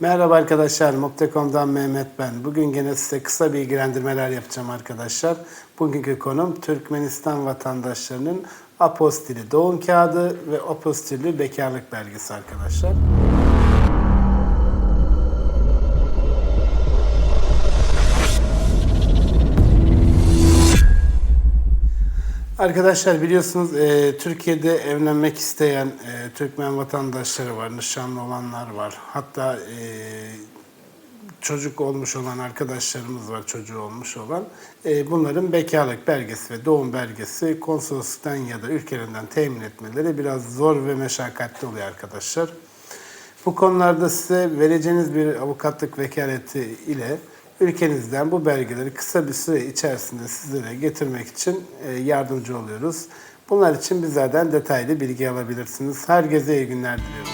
Merhaba arkadaşlar, Moptekom'dan Mehmet ben. Bugün gene size kısa bilgilendirmeler yapacağım arkadaşlar. Bugünkü konum Türkmenistan vatandaşlarının apostili doğum kağıdı ve apostili bekarlık belgesi arkadaşlar. Arkadaşlar biliyorsunuz e, Türkiye'de evlenmek isteyen e, Türkmen vatandaşları var, nişanlı olanlar var. Hatta e, çocuk olmuş olan arkadaşlarımız var, çocuğu olmuş olan. E, bunların bekarlık belgesi ve doğum belgesi konsolosluktan ya da ülkelerinden temin etmeleri biraz zor ve meşakkatli oluyor arkadaşlar. Bu konularda size vereceğiniz bir avukatlık vekaleti ile ülkenizden bu belgeleri kısa bir süre içerisinde sizlere getirmek için e, yardımcı oluyoruz. Bunlar için bizlerden detaylı bilgi alabilirsiniz. Herkese iyi günler diliyorum.